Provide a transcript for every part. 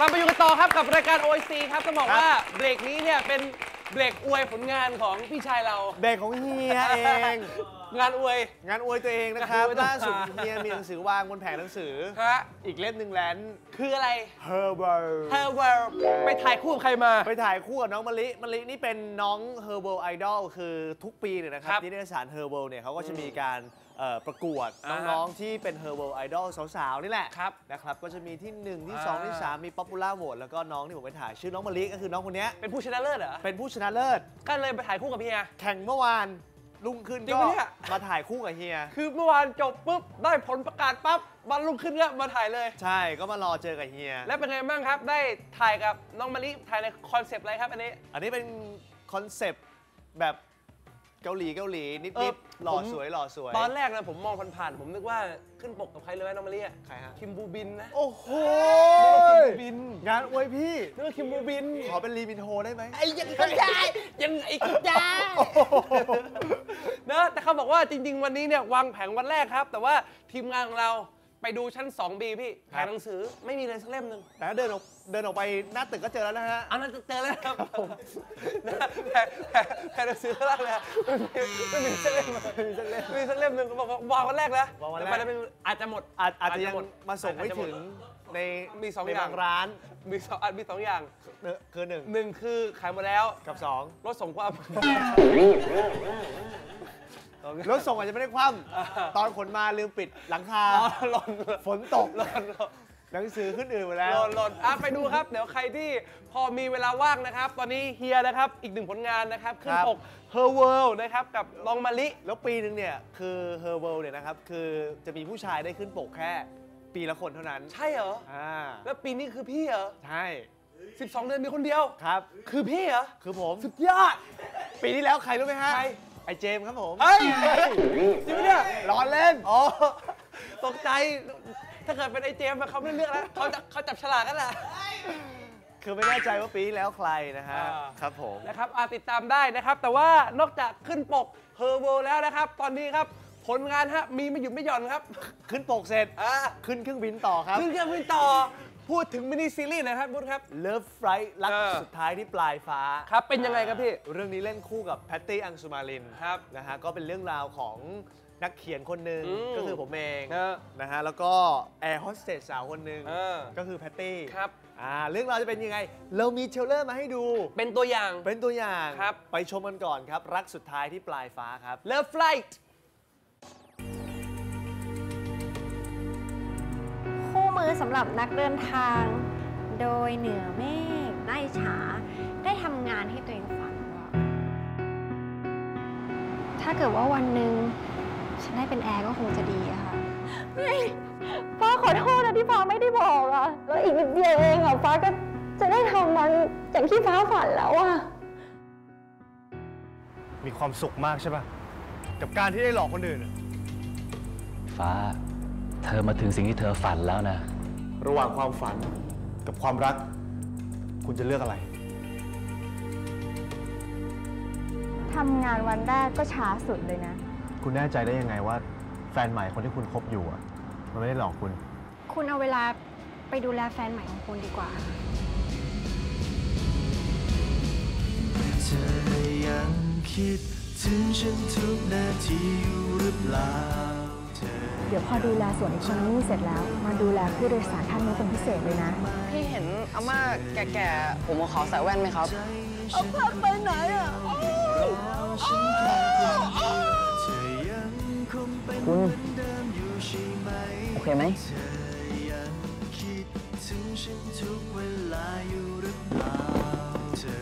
กลับมาอยู่กันต่อครับกับรายการ OIC ครับต้องบอกครับว่าเบรกนี้เนี่ยเป็นเบรกอวยผลงานของพี่ชายเรา เบรกของเฮียเอง งานอวย งานอวยตัวเองนะครับงานอวยตัวล่าสุดเฮียมีหนังสือวางบนแผงหนังสือ ฮะ อีกเล่มหนึ่งแล้วคืออะไร Herbal Herbal ไปถ่ายคู่กับใครมา ไปถ่ายคู่กับน้องมะลิมะลินี่เป็นน้อง Herbal Idol คือทุกปีเนี่ยนะครัครับบนิตยสาร Herbal เนี่ยเขาก็จะมีการเอ่อประกวดอ่าน้องๆที่เป็น Herbal Idol สาวๆ นี่แหละครับนะครับก็จะมีที่ 1 ที่อ่า2ที่ 3 มี Popular Vote แล้วก็น้องที่ผมไปถ่ายชื่อน้องมะลิก็คือน้องคนเนี้ยเป็นผู้ชนะเลิศเหรอ เป็นผู้ชนะเลิศก็เลยไปถ่ายคู่กับเฮียแข่งเมื่อวาน รุ่งขึ้นจริงก็ปะเนี่ย มาถ่ายคู่กับเฮีย คือเมื่อวานจบปุ๊บได้ผลประกาศปั๊บวันรุ่งขึ้นก็มาถ่ายเลย ใช่ก็มารอเจอกับเฮีย แล้วเป็นไงบ้างครับ ได้ถ่ายกับน้องมะลิถ่ายในคอนเซปต์อะไรครับอันนี้ อันนี้เป็นคอนเซปต์แบบเกาหลีเกาหลีนิเออดๆหล่อผม สวยหล่อสวยตอนแรกนะผมมองผ่านๆผมนึกว่าขึ้นปกกับใครเลยไหมน้องมะลิอะใครฮะคิมบูบินนะโอ้โหบินงานอวยพี่ นึกว่าคิมบูบินขอเป็นลีมินโฮได้ไหมไอ้ยังก็ได้ยังไอ้ก็ได้ นะแต่เขาบอกว่าจริง ๆ วันนี้เนี่ยวางแผงวันแรกครับ แต่ว่าทีมงานของเราไปดูชั้น 2B พี่แผงหนังสือไม่มีเลยสักเล่มหนึ่ง แต่ถ้าเดินออกเดินออกไปหน้าตึกก็เจอแล้วนะฮะ อันนั้นเจอแล้วครับผมนะแผงแผงแผงหนังสือข้างล่างเลยอะไม่มีไม่มีสักเล่มไม่มีสักเล่มไม่มีสักเล่มหนึ่งเขาบอกว่าวางวันแรกแล้ววางวันแรก ต่ไปไม่อาจจะหมด อาจอาจจะยังหมดมาส่งไม่อาจจะหถึงในมีสองในอย่าง บางร้านมีสองอะมีสองอย่างเนอะคือหนึ่งหนึ่งคือขายหมดแล้วกับสอง รถส่งความ รถส่งอาจจะไม่ได้คว่ำตอนขนมาลืมปิดหลังคาอ๋อหล่นฝนตกหล่นหล่นหนังสือขึ้นอื่นหมดแล้วหล่นหล่นอะไปดูครับ เดี๋ยวใครที่พอมีเวลาว่างนะครับ ตอนนี้เฮียนะครับ อีกหนึ่งผลงานนะครับ ขึ้นครับปก Her World นะครับ กับลองมาลิ แล้วปีหนึ่งเนี่ย คือ Herbal เนี่ยนะครับ คือจะมีผู้ชายได้ขึ้นปกแค่ ปีละคนเท่านั้น ใช่เหรออ่าแล้วปีนี้คือพี่เหรอ ใช่ 12 เดือนมีคนเดียว ครับ คือพี่เหรอ คือผม สุดยอด ปีที่แล้วใครรู้ไหมฮะใครไอเจมส์ครับผมเฮ้ยจริงปะเนี่ยร้อนเล่นอ๋อตกใจถ้าเกิดเป็นไอเจมส์อะเขาไม่เลือกแล้วเขาจะเขาจับฉลากกันแหละคือไม่แน่ใจว่าปีที่แล้วใครนะฮะอ่าครับผมนะครับอะติดตามได้นะครับ แต่ว่านอกจากขึ้นปก Her World แล้วนะครับ ตอนนี้ครับผลงานฮะมีไม่หยุดไม่หย่อนครับ ขึ้นปกเสร็จอ่าขึ้นเครื่องบินต่อครับ ขึ้นเครื่องบินต่อ พูดถึงมินิซีรีส์หนะครับบุญครับ Love Fright รักเออสุดท้ายที่ปลายฟ้าครับเป็นยังไงครับพี่เรื่องนี้เล่นคู่กับแพตตี้อังสุมาลินครับนะฮะก็เป็นเรื่องราวของนักเขียนคนหนึ่งอืมก็คือผมเองเออนะฮะแล้วก็แอร์โฮสเตสสาวคนหนึ่งเออก็คือแพตตี้ครับอ่าเรื่องราวจะเป็นยังไง เรามีเทรลเลอร์มาให้ดู เป็นตัวอย่างเป็นตัวอย่างครับไปชมกันก่อนครับ รักสุดท้ายที่ปลายฟ้าครับ Love Flight คู่ มือสำหรับนักเดินทาง โดยเหนือเมฆน่าอิจฉา ได้ทำงานให้ตัวเองฝันว่า ถ้าเกิดว่าวันหนึ่งฉันได้เป็นแอร์ก็คงจะดีอะค่ะฟ้าขอโทษนะที่ฟ้าไม่ได้บอกอะแล้วอีกนิดเดียวเองอะฟ้าก็จะได้ทำมันอย่างที่ฟ้าฝันแล้วอะมีความสุขมากใช่ป่ะกับการที่ได้หลอกคนอื่นฟ้า เธอมาถึงสิ่งที่เธอฝันแล้วนะ ระหว่างความฝันกับความรัก คุณจะเลือกอะไร ทำงานวันแรกก็ช้าสุดเลยนะ คุณแน่ใจได้ยังไงว่า แฟนใหม่คนที่คุณคบอยู่อะ มันไม่ได้หลอกคุณ คุณเอาเวลาไปดูแลแฟนใหม่ของคุณดีกว่า เธอยังคิดถึงฉันทุกนาทีอยู่หรือเปล่าเธอ เดี๋ยวพอดูแลส่วนอีโคโนมี่เสร็จแล้วมาดูแลผู้โดยสารท่านนี้เป็นพิเศษเลยนะ พี่เห็นอาม่าแก่ๆ ผมขอใส่แว่นไหมครับเอาภาพไปไหนอะฉันแค่คนเดียวเธอยังคงเป็นเหมือนเดิมอยู่ใช่ไหมโอเคไหมเธอยังคิดถึงฉันทุกเวลาอยู่หรือเปล่าเธอ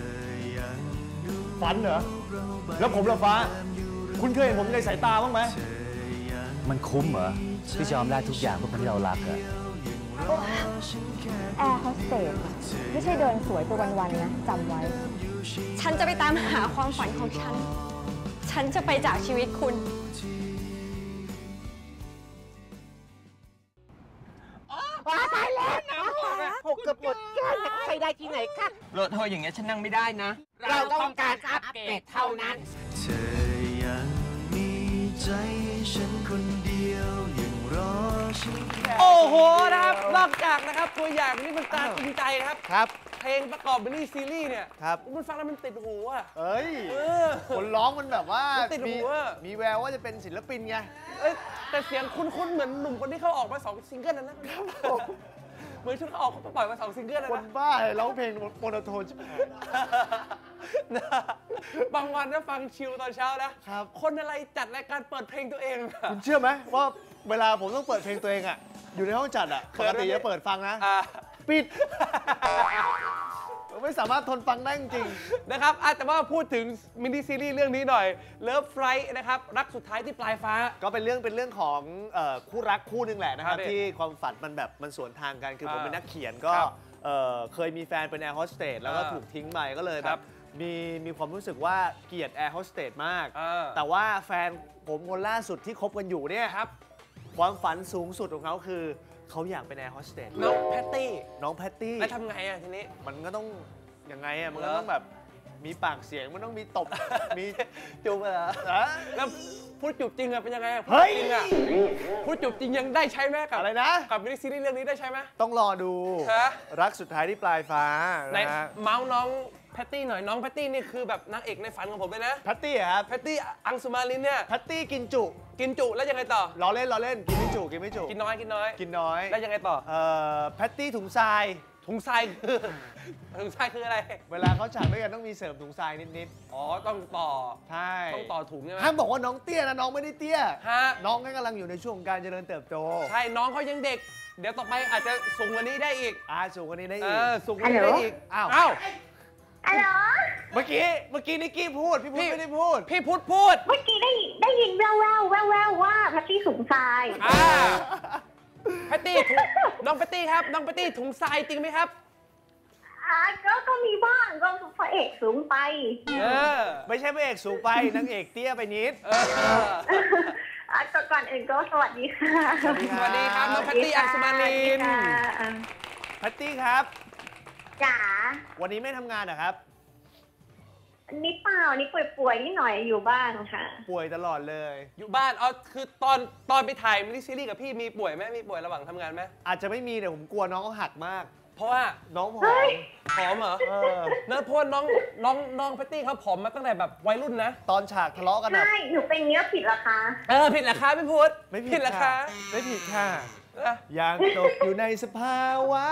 ยังดูฝันเหรอเราแบบแล้วผมละฟ้า คุณเคยเห็นผมในสายตาบ้างไหม มันคุ้มเหรอที่จะยอมแลกทุกอย่างเพื่อคนที่เรารักอะแอร์โฮสเตสไม่ใช่เดินสวยไปวันๆนะจำไว้ ฉันจะไปตามหาความฝันของฉัน ฉันจะไปจากชีวิตคุณหกเกือบหมดแก้วใครได้ที่ไหนคะรถเธออย่างเงี้ยฉันนั่งไม่ได้นะ เราต้องการอัปเกรดเท่านั้นเธอยังมี ใจให้ฉันคนเดียวยังรอโอ้โหนะครับนอกจากนะครับตัวอย่างนี่มันตราตรึงใจครับ ครับ เพลงประกอบมินิซีรีส์เนี่ยครับ มันฟังแล้วมันติดหูอะ เอ้ยเออ คนร้องมันแบบว่ามันติดหูมีอะ มีแววว่าจะเป็นศิลปินไง เอ้ยแต่เสียงคุ้นๆเหมือนหนุ่มคนที่เขาออกมาสองซิงเกิลนั้นนะครับเหมือนชุดเขาออกเขาปล่อยมาสองซิงเกิลนะคนนะบ้าเลยร้องเพลงโมโนโทนใช่ไหม นะบางวันนะฟังชิลตอนเช้านะครับ คนอะไรจัดรายการเปิดเพลงตัวเองอะ คุณเชื่อไหมว่าเวลาผมต้องเปิดเพลงตัวเองอะอยู่ในห้องจัดอะเขิปนกไหมติพี่จะเปิดฟังนะ อ่า ปิด ไม่สามารถทนฟังได้จริง นะครับอะแต่ว่าพูดถึงมินิซีรีส์เรื่องนี้หน่อย Love Flight นะครับ รักสุดท้ายที่ปลายฟ้า ก็เป็นเรื่องเป็นเรื่องของเอ่อคู่รักคู่หนึงแหละนะครับ ครับที่ความฝันมันแบบมันสวนทางกันคือผมอ่าเป็นนักเขียนก็ครับเอ่อเคยมีแฟนเป็นแอร์โฮสเตสแล้วก็อ่าถูกทิ้งไปก็เลยคแบรับบ มีมีความรู้สึกว่าเกลียดแอร์โฮสเตสมากอ่าแต่ว่าแฟนผมคนล่าสุดที่คบกันอยู่เนี่ยครับ ความฝันสูงสุดของเขาคือ เขาอยากเป็นแอร์โฮสเตสน้องแพตตี้น้องแพตตี้ แล้วทำไงอะทีนี้ มันก็ต้องยังไงอะมันก็เหรอต้องแบบมีปากเสียงมันต้องมีตบ มีจูบเหรออะแล้ว พูดจูบจริงอะเป็นยังไงอะพูดเฮ้ยจริงอะพูดจูบจริงยังได้ใช้ไหมกับอะไรนะ กับมินิซีรีส์เรื่องนี้ได้ใช้ไหม ต้องรอดู ฮะ รักสุดท้ายที่ปลายฟ้าไหนนะฮะเมาส์น้องแพตตี้หน่อยน้องแพตตี้นี่คือแบบนางเอกในฝันของผมเลยนะแพตตี้อะครับแพตตี้อังสุมาลินเนี่ยแพตตี้กินจุกินจุแล้วยังไงต่อ ล้อเล่นล้อเล่นกินไม่จุกินไม่จุกินน้อยกินน้อย กินน้อยแล้วยังไงต่อ เอ่อแพตตี้ถุงทราย ถุงทรายคือ ถุงทรายคืออะไร เวลาเขาฉากด้วยกันต้องมีเสริมถุงทรายนิดอ๋อ ต้องต่อ ๆ ใช่ต้องต่อถุงใช่ไหม ห้ามบอกว่าน้องเตี้ยนะน้องไม่ได้เตี้ย ฮะ น้องแค่กำลังอยู่ในช่วงของการเจริญเติบโตใช่ น้องเขายังเด็ก เดี๋ยวต่อไปอาจจะสูงกว่านี้ได้อีก อาสูงกว่านี้ได้เออีก อ สูงกว่านี้ได้อีก อ้าว อ้าว ฮัลโหลเมื่อกี้ เมื่อกี้นิกกี้พูด พี่พูดพี่ ไม่ได้พูด พี่พุทธพูด เมื่อกี้ได้ได้ยินแววแววแววแววว่าพัตตี้สูงทราย อ่า แพตตี้ถุงน้องแพตตี้ครับ น้องแพตตี้ถุงทรายจริงไหมครับ อ่าก็ก็มีบ้างก็พระเอกสูงไป เออ ไม่ใช่พระเอกสูงไปนางเอกเตี้ยไปนิด เออ อะก่อนก่อนอื่นก็สวัสดีค่ะสวัสดีสวัสดีครับน้องแพตตี้อังสุมาลิน สวัสดีค่ะแพตตี้ครับ จ๋าวันนี้ไม่ทำงานนะครับ นิดเปล่านี่ป่วยๆนิดหน่อยอยู่บ้านค่ะ ป่วยตลอดเลย อยู่บ้านอ๋อคือตอนตอนไปถ่ายมินิซีรีส์กับพี่มีป่วยไหมมีป่วยระหว่างทำงานไหมอาจจะไม่มีแต่ผมกลัวน้องเขาหักมาก เพราะว่าน้องผอเฮ้มยผอมเหรอเออเนอะเพราะว่าน้องน้องน้องแพตตี้เขาผอมมาตั้งแต่แบบวัยรุ่นนะตอนฉากทะเลาะกันอะใช่หนูเป็นเนื้อผิดเหรอคะ เออผิดเหรอคะพี่พุทธไม่ผิผิดดเหรอค่ะคะไม่ผิดค่ะเอออยากตกอยู่ในสภาวะ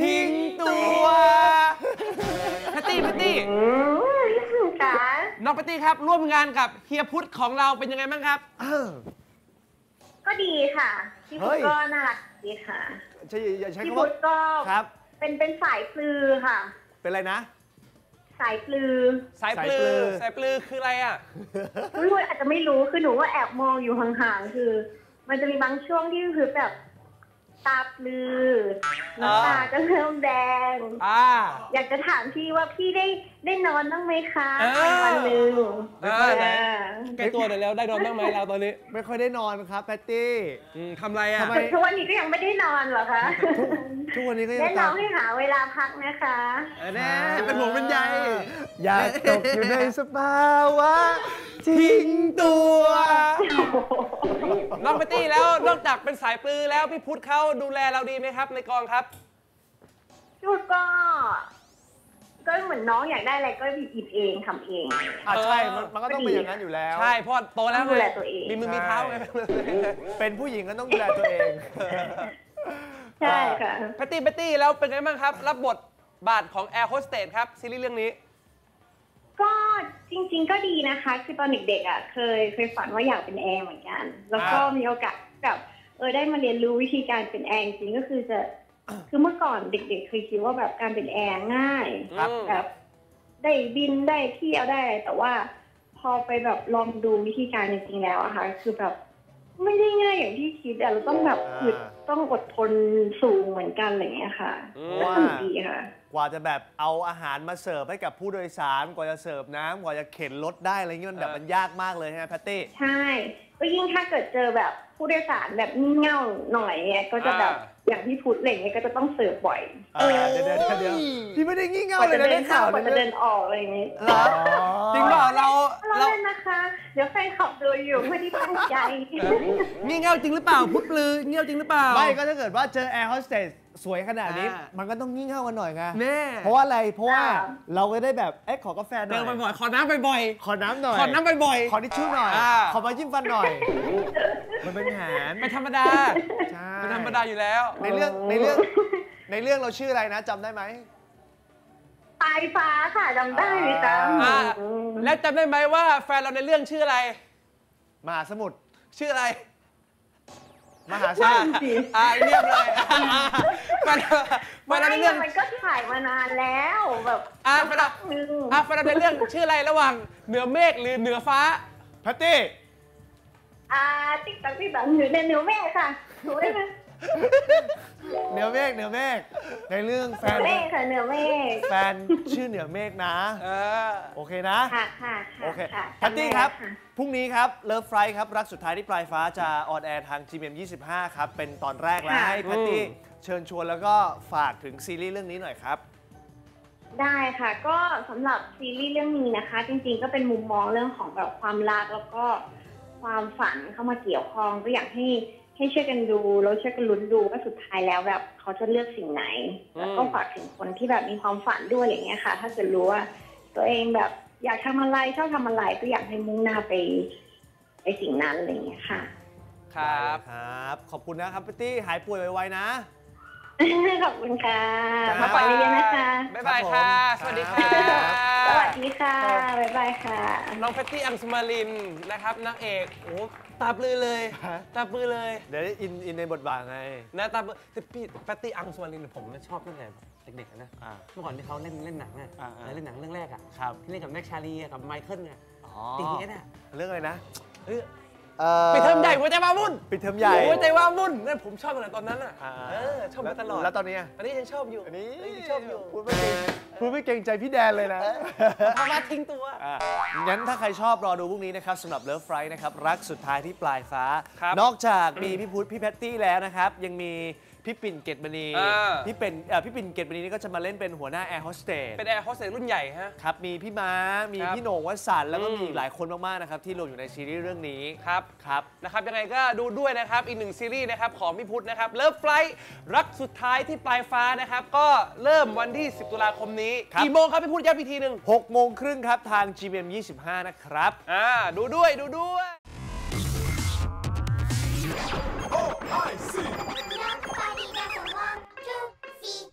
ทิ้งตัว แพตตี้แพตตี้อืม จ๋าน้องแพตตี้ครับร่วมงานกับเฮียพุทธของเราเป็นยังไงบ้างครับอ้าวก็ดีค่ะ พี่เฮ้พุทธยก็น่ารักดีค่ะ ใช่อย่าใช้พี่คำพุว่าทธก็ครับ เป็นเป็นสายปลือค่ะ เป็นไรนะ สายปลือสายปลืสายปลืออสายปลือคืออะไรอะไม่รู้อาจจะไม่รู้คือหนูก็แอบมองอยู่ห่างๆ คือ มันจะมีบางช่วงที่คือแบบ ตาปลือน้ำตาก็เริ่มแดง อ่า อยากจะถามพี่ว่าพี่ได้ได้นอนบ้างไหมคะอ่าในวันหนึ่งเออไหนแกตัวหน่อยแล้วได้นอนบ้างไหมเราตอนนี้ไม่ค่อยได้นอนครับแพตตี้ อืมทำอะไรอะ ทำไมแต่ทุกวันนี้ก็ยังไม่ได้นอนเหรอคะทุกวันนี้ก็ยัแนะงตามนำให้หาเวลาพักนะคะ เออแน่เป็นห่วงเป็นใย อยากตกอยู่ในสภาวะ ทิ้งตัวน้องแพตตี้แล้วนอกจากเป็นสายปลือแล้วพี่พุทธเขาดูแลเราดีไหมครับ ในกองครับ ชุดก็ ก็เหมือนน้องอยากได้อะไรก็หยิบหยิบเองทำเอง อะใช่มันมันก็ต้องเป็นอย่างนั้นอยู่แล้ว ใช่เพราะโตแล้วต้องดูแลตัวเอง มีมือมีเท้าไงเป็นผู้หญิงก็ต้องดูแลตัวเองใช่ค่ะแพตตี้แพตตี้แล้วเป็นไงบ้างครับ รับบทบาทของแอร์โฮสเตสครับซีรีส์เรื่องนี้ ก็ จริง ๆ ก็ดีนะคะ คือตอนเด็กๆอะเคยเคยฝันว่าอยากเป็นแอร์เหมือนกัน แล้วก็อ่ามีมีโอกาสกับเออได้มาเรียนรู้วิธีการเป็นแอร์จริงๆก็คือจะคือเมื่อก่อนเด็ก ๆ เคยคิดว่าแบบการเป็นแอร์ง่ายครับแบบ ได้บินได้เที่ยวได้อะไรแต่ว่าพอไปแบบลองดูวิธีการจริงๆแล้วอะค่ะคือแบบไม่ได้ง่ายอย่างที่คิดอะเราต้องแบบอ่าคือต้องอดทนสูงเหมือนกันอะไรอย่างเงี้ยค่ะอืมก็สนุกดีค่ะ กว่าจะแบบเอาอาหารมาเสิร์ฟให้กับผู้โดยสารกว่าจะเสิร์ฟน้ำกว่าจะเข็นรถได้อะไรเงี้ยมันแบบมันยากมากเลยใช่ไหมแพตตี้ ใช่ ก็ยิ่งถ้าเกิดเจอแบบผู้โดยสารแบบงี่เง่าหน่อยเนี่ยก็จะแบบ อ่า อย่างพี่พุทธอะไรอย่างเงี้ยก็จะต้องเสิร์ฟบ่อยอ่าเดี๋ยวเดี๋ยวเดี๋ยวเดี๋ยวพี่ไม่ได้งี่กเง่าว่าเลยจะนะเดิได้นข่าเข้าวกว่าจะเดินออกอะไรอย่างเงี้ยเหรอจริงเปล่าเราเราเราเล่นนะคะ เดี๋ยวแฟนขับดูอยู่ไม่ได้ตั้งใจ งี่เง่าจริงหรือเปล่าพุทธปลือเงี้ยวจริงหรือเปล่า ไม่ก็ถ้าเกิดว่าเจอแอร์โฮสเตส สวยขนาดนี้อ่ามัมันก็ต้องงี่เง่ากันหน่อยไงแน่ เพราะว่าอะไรเพราะว่าอ่า เราก็ได้แบบเอ๊ะขอกาแฟหน่เดิอนยบ่อยๆขอน้ำบ่อยขอน้ำหน่อยๆขอน้ำบ่อย ขอทิชชู่หน่อยอ่า ขอมาจิ้มฟันหน่อย มันเป็นอาหารๆเป็นธรรมดาใช่เป็นธรรมดาอยู่แล้ว ในเรื่องในเรื่องในเรื่องเราชื่ออะไรนะจำได้ไหม ปลายฟ้าค่ะจำได้ไหมจ๊ะอ่า อืมแล้วจำได้ไหมว่าแฟนเราในเรื่องชื่ออะไร มหาสมุทรชื่ออะไร มหาสอ่ามุทรอ่าเรียบเลยอ่าแฟนเราแฟนเราในเรื่องไม่มันก็ถ่ายมานานแล้วแบบอ่าแฟนเราหนึ่งอ่าแฟนเราในเรื่องชื่ออะไรระหว่างเหนือเมฆหรือเหนือฟ้าแพตตี้อ่าติ๊กตักติ๊กตักหนูเป็นหนูแม่ค่ะหนูได้ไหม เหนือเมฆเหนือเมฆในเรื่องแฟนแม่ค่ะเหนือแม่แฟนชื่อเหนือเมฆนะเออโอเคนะค่ะค่ะค่ะโอเคค่ะแพตตี้ครับะพรุ่งนี้ครับเลิฟไฟครับ รักสุดท้ายที่ปลายฟ้าจะออนแอร์ทาง GMM 25 ครับ เป็นตอนแรกแล้วค่ะให้แพตตี้เชิญชวนแล้วก็ฝากถึงซีรีส์เรื่องนี้หน่อยครับได้ค่ะก็สำหรับซีรีส์เรื่องนี้นะคะ จริงๆก็เป็นมุมมองเรื่องของแบบความรักแล้วก็ความฝันเข้ามาเกี่ยวข้องก็อยากให้ ให้ช่วยกันดูแล้วช่วยกันลุ้นดูว่าสุดท้ายแล้วแบบเขาจะเลือกสิ่งไหนแล้วก็ฝากถึงคนที่แบบมีความฝันด้วยอะไรอย่างเงี้ยค่ะ ถ้าเกิดรู้ว่า ตัวเองแบบอยากทำอะไรชอบทำอะไรก็อยากให้มุ่งหน้าไปไปสิ่งนั้นอะไรอย่างเงี้ยค่ะ ครับครับ ขอบคุณนะครับแพตตี้หายป่วยไวๆนะขอบคุณค่ะครับมาปล่อยเรียนนะคะบ๊ายบายค่ะ สวัสดีค่ะ สวัสดีค่ะ บ๊ายบายค่ะ น้องแพตตี้อังสุมารินนะครับนางเอกโอ้ตาปลือเลยฮะตาปลือเลย เดี๋ยวได้อินอินในบทบาทไงนะตาปลือแต่พี่แพตตี้อังสุมารินผมชอบตั้งแต่เด็กๆนะอ่าเมื่อก่อนที่เขาเล่นเล่นหนังอะอ่าอ่าเล่นหนังเรื่องแรกอะครับที่เล่นกับแม็กชาลีอะกับไมเคิลอะอ๋อตีเอสอะเรื่องอะไรนะเอ้ย เอ่อปิดเทอมใหญ่หัวใจว้าวุ่นปิดเทอมใหญ่ หัวใจว้าวุ่นนั่นผมชอบตั้งแต่ตอนนั้นอะอ่า เออชอบมาตลอดแล้วตอนนี้อะอันนี้ยังชอบอยู่อันนี้เยังชอบอยู่พูดไม่เกรงพูดไม่เกรงใจพี่แดนเลยนะพามาทิ้งตัวอะงั้นถ้าใครชอบรอดูพรุ่งนี้นะครับสำหรับเลิฟไฟนะครับ รักสุดท้ายที่ปลายฟ้า ครับนอกจากมีพี่พุทธพี่แพตตี้แล้วนะครับ ยังมี พี่ปิ่นเกตบันีพี่เป็นพี่ปิ่นเกตบันีนี่ก็จะมาเล่นเป็นหัวหน้าแอร์โฮสเตสเป็นแอร์โฮสเตสรุ่นใหญ่ฮะ ครับมีพี่ม้า มีพี่โหน่งวสันแล้วก็มีอีกหลายคนมาก ๆ นะครับ ที่รวมอยู่ในซีรีส์เรื่องนี้ครับ ครับ นะครับยังไงก็ดูด้วยนะครับ อีกหนึ่งซีรีส์นะครับของพี่พุทธนะครับเลิฟไฟล์รักสุดท้ายที่ปลายฟ้านะครับ ก็เริ่มวันที่ 10 ตุลาคมนี้กี่โมงครับพี่พุทธย้ำอีกทีหนึ่ง6โมงครึ่งครับ ทาง GMM 25 นะครับ อ่าดูด้วยดูด้วย I see. Luffy.